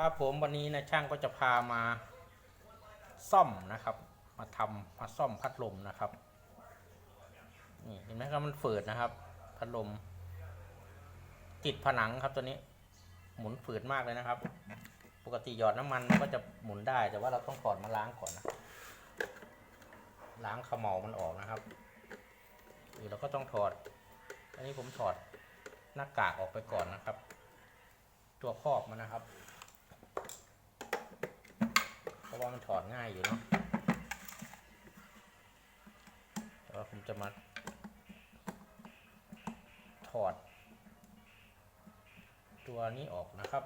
ครับผมวันนี้นะช่างก็จะพามาซ่อมนะครับ มาทำมาซ่อมพัดลมนะครับนี่เห็นไหมครับมันฝืดนะครับ พัดลม ติดผนังครับตัวนี้ หมุนฝืดมากเลยนะครับ ปกติหยอดน้ำมันมันก็จะหมุนได้ แต่ว่าเราต้องถอดมาล้างก่อนนะล้างขมเหลามันออกนะครับหรือเราก็ต้องถอด อันนี้ผมถอดหน้ากากออกไปก่อนนะครับ ตัวครอบมันนะครับ ราะว่ามันถอดง่ายอยู่เนาะแต่ว่าผมจะมาถอด ตัวนี้ออกนะครับ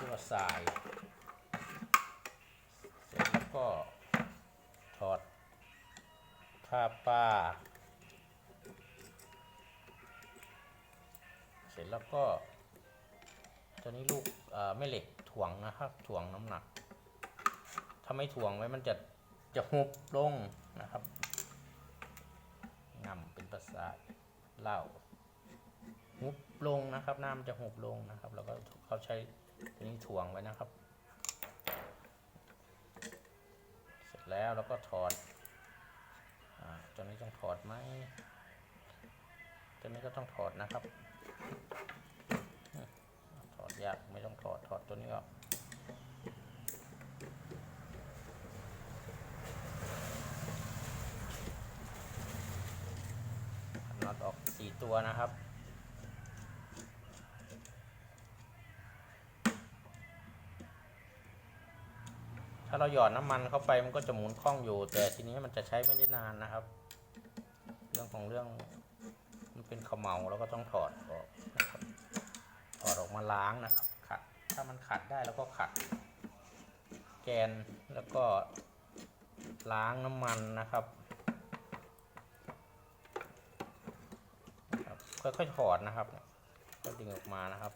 ตัวสายเสร็จแล้วก็ถอดผ้าป้า เสร็จแล้วก็ตัวนี้ลูกเอ่อแม่เหล็กถ่วงนะครับถ่วงน้ำหนัก ถ้าไม่ถ่วงไว้มันจะจะหุบลงนะครับงำเป็นภาษาเล่าหุบลงนะครับ น้ำจะหุบลงนะครับ แล้วก็เขาใช้ตัวนี้ถ่วงไว้นะครับ เสร็จแล้วเราก็ถอดอตัวนี้ต้องถอดไหมตัวนี้ก็ต้องถอดนะครับ ถอดยากไม่ต้องถอดถอดตัวนี้ออกน็อตออกสี่ ตัวนะครับถ้าเราหยอดน้ำมันเข้าไปมันก็จะหมุนคล่องอยู่ แต่ทีนี้มันจะใช้ไม่ได้นานนะครับ เรื่องของเรื่องมันเป็นเขมเหลาแล้วก็ต้องถอดออกนะครับถอดออกมาล้างนะครับขัด ถ้ามันขัดได้แล้วก็ขัด แกนแล้วก็ล้างน้ำมันนะครับ ค่อยๆถอดนะครับก็ดึงออกมานะครับ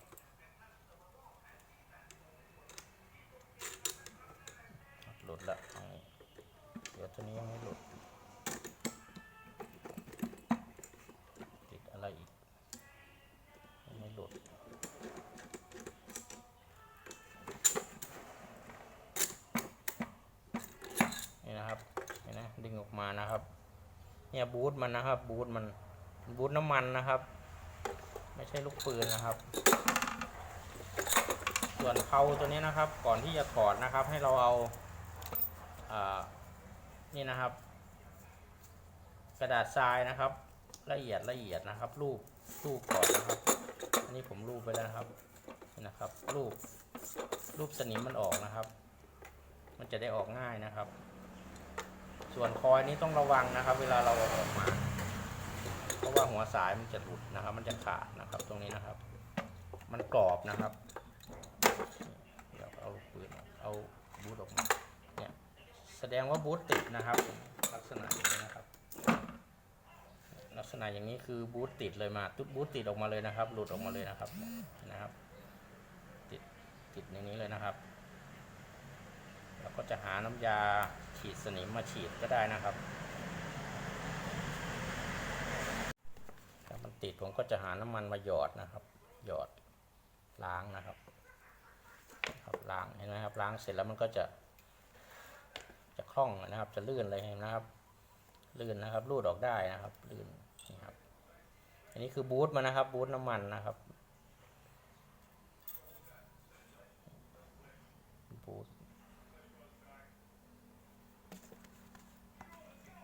หลุดละเดี๋ยวตัวนี้ยังไม่หลุด ติดอะไรอีก ไม่หลุดนี่นะครับเห็นไหมดึงออกมานะครับ เนี่ยบูทมันนะครับบูทมันบูทน้ำมันนะครับ ไม่ใช่ลูกปืนนะครับ ส่วนเพาตัวนี้นะครับ ก่อนที่จะถอดนะครับ ให้เราเอาอานี่นะครับ กระดาษทรายนะครับ ละเอียดละเอียดนะครับ รูปรูปก่อนนะครับ อันนี้ผมรูปไปแล้วนะครับนะครับ รูปรูปสนิมมันออกนะครับ มันจะได้ออกง่ายนะครับ ส่วนคอยนี้ต้องระวังนะครับ เวลาเราเอาออกมา เพราะว่าหัวสายมันจะหลุดนะครับ มันจะขาดนะครับ ตรงนี้นะครับ มันกรอบนะครับเดี๋ยวเอาปืนเอาบูทออกมาเนี่ยแสดงว่าบูทติดนะครับ ลักษณะอย่างนี้นะครับ ลักษณะอย่างนี้คือบูทติดเลยมาตุ๊บบูทติดออกมาเลยนะครับ หลุดออกมาเลยนะครับนะครับ ติดติดในนี้เลยนะครับเราก็จะหาน้ำยาฉีดสนิมมาฉีดก็ได้นะครับถ้ามัน ติดผมก็จะหาน้ำมันมาหยอดนะครับ หยอดล้างนะครับครับล้างเห็นไหมครับล้างเสร็จแล้วมันก็จะจะคล่องนะครับ จะลื่นเลยเห็นนะครับ ลื่นนะครับรูดออกได้นะครับลื่นนี่ครับ อันนี้คือบูทมันะครับ บูทน้ำมันนะครับบูท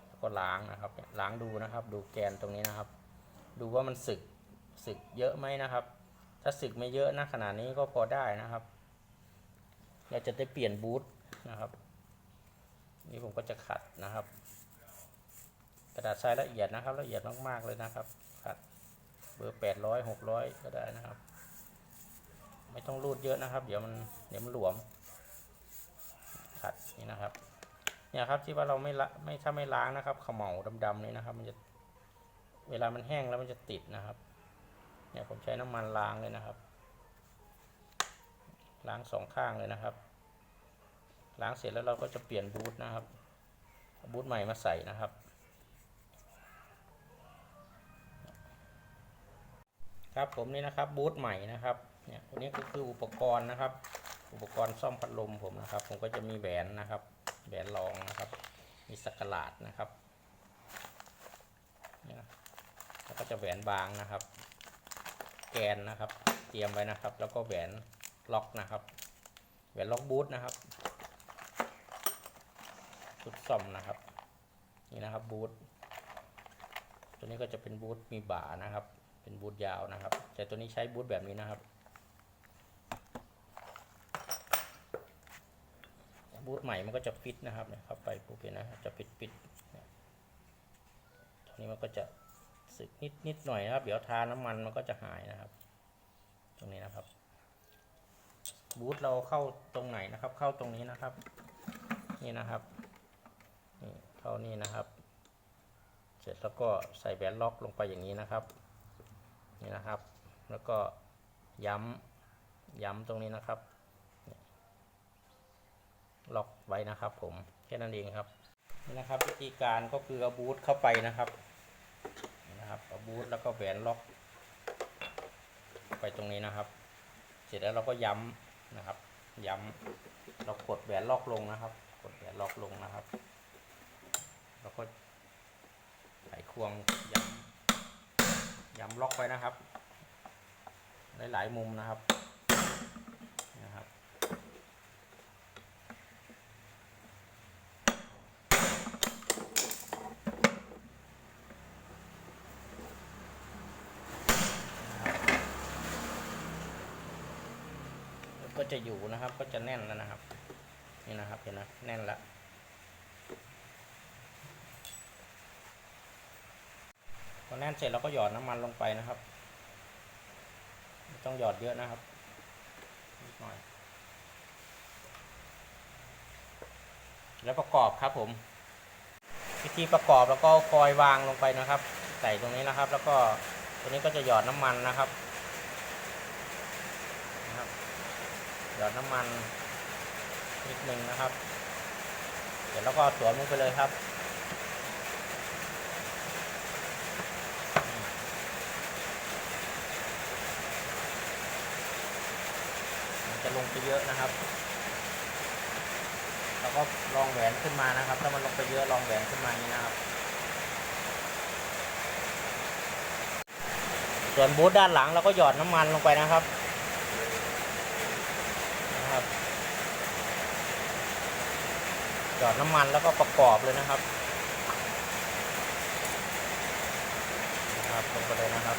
แล้วก็ล้างนะครับ ล้างดูนะครับ ดูแกนตรงนี้นะครับ ดูว่ามันสึกสึกเยอะไหมนะครับ ถ้าสึกไม่เยอะนะขนาดนี้ก็พอได้นะครับ เราจะได้เปลี่ยนบูทนะครับ นี่ผมก็จะขัดนะครับ กระดาษทรายละเอียดนะครับ ละเอียดมากๆเลยนะครับ ขัดเบอร์แปดร้อยหกร้อยก็ได้นะครับ ไม่ต้องรูดเยอะนะครับ เดี๋ยวมันเดี๋ยวมันหลวม ขัดนี่นะครับเนี่ยครับที่ว่าเราไม่ละไม่ถ้าไม่ล้างนะครับเขมเหลาดำๆนี่นะครับ มันจะ เวลามันแห้งแล้วมันจะติดนะครับ เนี่ยผมใช้น้ำมันล้างเลยนะครับ ล้างสองข้างเลยนะครับ ล้างเสร็จแล้วเราก็จะเปลี่ยนบูทนะครับ บูทใหม่มาใส่นะครับ ครับผมนี่นะครับบูทใหม่นะครับ เนี่ยตัวนี้ก็คืออุปกรณ์นะครับ อุปกรณ์ซ่อมพัดลมผมนะครับ ผมก็จะมีแหวนนะครับ แหวนรองนะครับ มีสักหลาดนะครับ เนี่ย ก็จะแหวนบางนะครับ แกนนะครับ เตรียมไว้นะครับ แล้วก็แหวนล็อกนะครับ แหวนล็อกบูทนะครับชุดซ่อมนะครับ นี่นะครับบูทตัวนี้ก็จะเป็นบูทมีบ่านะครับ เป็นบูทยาวนะครับ แต่ตัวนี้ใช้บูทแบบนี้นะครับบูทใหม่มันก็จะฟิตนะครับเนี่ยเข้าไปปุ๊บเห็นนะจะปิดปิดตรงนี้มันก็จะ สึกนิดนิดหน่อยนะครับ เดี๋ยวทาน้ำมันมันก็จะหายนะครับ ตรงนี้นะครับ บูทเราเข้าตรงไหนนะครับ เข้าตรงนี้นะครับ นี่นะครับนี่เข้านี่นะครับ เสร็จแล้วก็ใส่แบนล็อกลงไปอย่างนี้นะครับ นี่นะครับ แล้วก็ย้ำย้ำตรงนี้นะครับ ล็อกไว้นะครับ ผมแค่นั้นเองครับนี่นะครับวิธีการก็คือเอาบูทเข้าไปนะครับ นะครับเอาบูทแล้วก็แหวนล็อก ไปตรงนี้นะครับ เสร็จแล้วเราก็ย้ำนะครับ ย้ำเรากดแหวนล็อกลงนะครับ กดแหวนล็อกลงนะครับ แล้วก็ไขควงย้ำย้ำล็อกไว้นะครับ หลายๆมุมนะครับ ก็จะอยู่นะครับ ก็จะแน่นแล้วนะครับ นี่นะครับเห็นไหมแน่นแล้วพอแน่นเสร็จเราก็หยอดน้ำมันลงไปนะครับไม่ต้องหยอดเยอะนะครับนิดหน่อย แล้วประกอบครับผม วิธีประกอบแล้วก็คอยวางลงไปนะครับ ใส่ตรงนี้นะครับ แล้วก็ตัวนี้ก็จะหยอดน้ำมันนะครับ หยอดน้ำมันนิดนึงนะครับ เสร็จแล้วก็สวมลงไปเลยครับมันจะลงไปเยอะนะครับ แล้วก็ลองแหวนขึ้นมานะครับ ถ้ามันลงไปเยอะลองแหวนขึ้นมานี้นะครับ ส่วนบูธด้านหลังเราก็หยอดน้ำมันลงไปนะครับ หยอดน้ำมันแล้วก็ประกอบเลยนะครับนะครับลงไปเลยนะครับ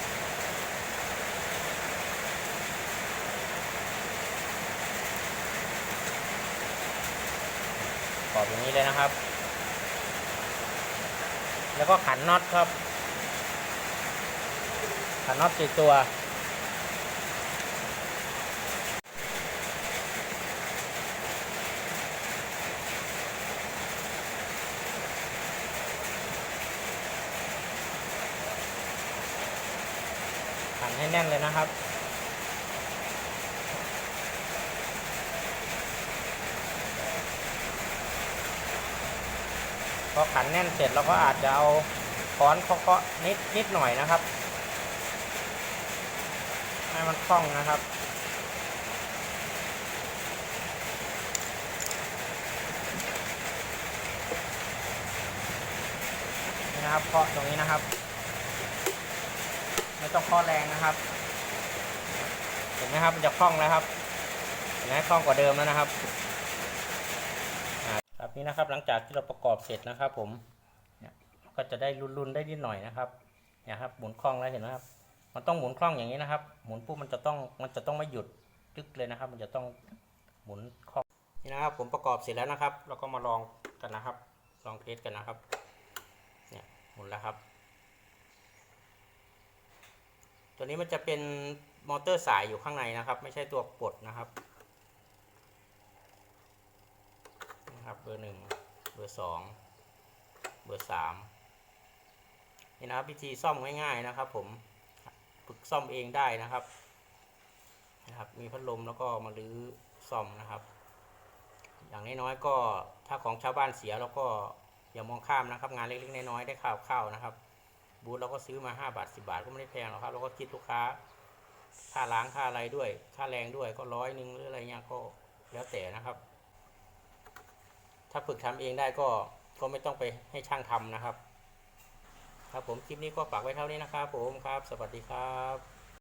ประกอบอย่างนี้เลยนะครับ แล้วก็ขันน็อตครับขันน็อตสี่ตัว แน่นเลยนะครับ พอขันแน่นเสร็จเราก็อาจจะเอาค้อนเคาะๆนิดนิดหน่อยนะครับ ให้มันคล่องนะครับนะครับเคาะตรงนี้นะครับ ไม่ต้องเคาะแรงนะครับ เห็นไหมครับมันจะคล่องแล้วครับเห็นไหมคล่องกว่าเดิมแล้วนะครับครับนี่นะครับหลังจากที่เราประกอบเสร็จนะครับ ผมเนี่ยก็จะได้รุนๆได้นิดหน่อยนะครับเนี่ยครับหมุนคล่องแล้วเห็นไหมครับ มันต้องหมุนคล่องอย่างนี้นะครับ หมุนปุ๊บมันจะต้องมันจะต้องไม่หยุดตึกเลยนะครับ มันจะต้องหมุนคล่องนี่นะครับ ผมประกอบเสร็จแล้วนะครับ เราก็มาลองกันนะครับ ลองเทสกันนะครับ เนี่ยหมุนแล้วครับ ตัวนี้มันจะเป็นมอเตอร์สายอยู่ข้างในนะครับ ไม่ใช่ตัวกดนะครับนะครับเบอร์หนึ่งเบอร์สองเบอร์สามนี่นะครับวิธีซ่อมง่ายๆนะครับ ผมฝึกซ่อมเองได้นะครับนะครับ มีพัดลมแล้วก็มาลื้อซ่อมนะครับ อย่างน้อยๆก็ถ้าของชาวบ้านเสียเราก็อย่ามองข้ามนะครับ งานเล็กๆน้อยๆได้ข้าวๆนะครับ บูธเราก็ซื้อมา 5 บาท 10 บาทก็ไม่ได้แพงหรอกครับ เราก็คิดลูกค้า ค่าล้างค่าอะไรด้วย ค่าแรงด้วยก็ร้อยหนึ่งหรืออะไรเงี้ยก็แล้วแต่นะครับ ถ้าฝึกทำเองได้ก็ก็ไม่ต้องไปให้ช่างทำนะครับ ครับผมคลิปนี้ก็ฝากไว้เท่านี้นะครับผมครับ สวัสดีครับ